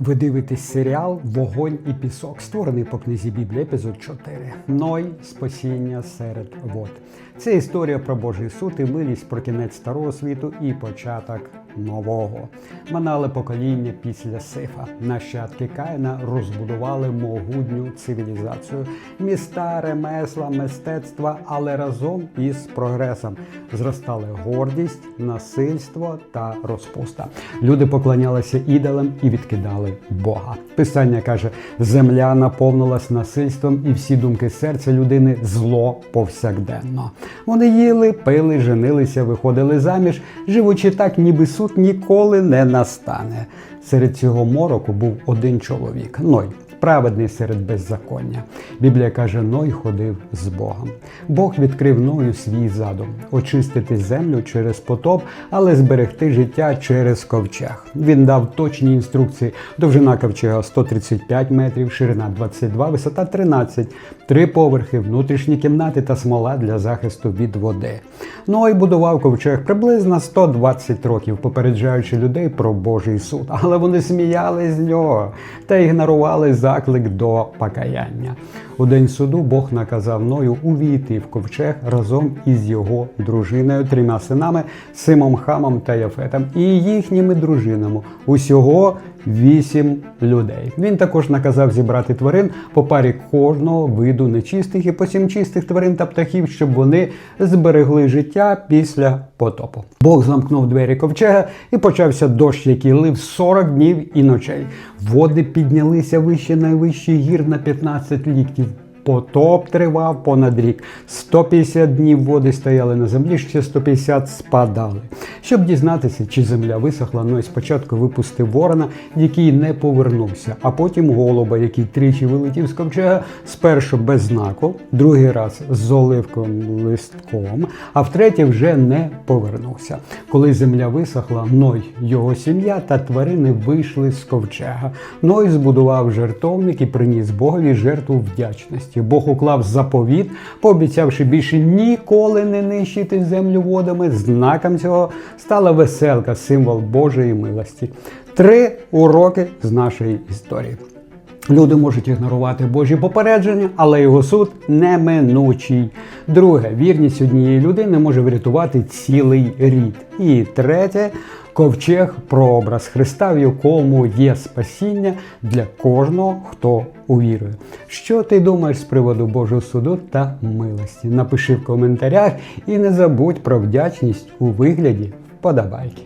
Ви дивитесь серіал Вогонь і пісок, створений по книзі Біблії, епізод 4. Ной спасіння серед вод. Це історія про Божий суд і милість про кінець старого світу і початок нового. Минали покоління після Сифа. Нащадки Каїна розбудували могутню цивілізацію, міста, ремесла, мистецтва, але разом із прогресом зростали гордість, насильство та розпуста. Люди поклонялися ідолам і відкидали Бога. Писання каже: земля наповнилась насильством, і всі думки серця людини зло повсякденно. Вони їли, пили, женилися, виходили заміж, живучи так, ніби суд ніколи не настане. Серед цього мороку був один чоловік Ной. Праведний серед беззаконня. Біблія каже, Ной ходив з Богом. Бог відкрив Ною свій задум очистити землю через потоп, але зберегти життя через ковчег. Він дав точні інструкції. Довжина ковчега 135 метрів, ширина 22, висота 13, три поверхи, внутрішні кімнати та смола для захисту від води. Ной будував ковчег приблизно 120 років, попереджаючи людей про Божий суд. Але вони сміялись з нього та ігнорували заклик до покаяння. У день суду Бог наказав Ною увійти в ковчег разом із його дружиною, трьома синами Симом, Хамом та Яфетом і їхніми дружинами. Усього вісім людей. Він також наказав зібрати тварин по парі кожного виду нечистих і по сім чистих тварин та птахів, щоб вони зберегли життя після потопу. Бог замкнув двері ковчега і почався дощ, який лив 40 днів і ночей. Води піднялися вище найвищих гір на 15 ліктів. Потоп тривав понад рік. 150 днів води стояли на землі, ще 150 спадали. Щоб дізнатися, чи земля висохла, Ной спочатку випустив ворона, який не повернувся, а потім голуба, який тричі вилетів з ковчега, спершу без знаку, другий раз з оливковим листком, а втретє вже не повернувся. Коли земля висохла, Ной, його сім'я та тварини вийшли з ковчега. Ной збудував жертовник і приніс Богові жертву вдячності. Бог уклав заповіт, пообіцявши більше ніколи не нищити землю водами. Знаком цього стала веселка, символ Божої милості. Три уроки з нашої історії. Люди можуть ігнорувати Божі попередження, але його суд неминучий. Друге, вірність однієї людини може врятувати цілий рід. І третє, ковчег прообраз Христа, в якому є спасіння для кожного, хто увірує. Що ти думаєш з приводу Божого суду та милості? Напиши в коментарях і не забудь про вдячність у вигляді вподобайки.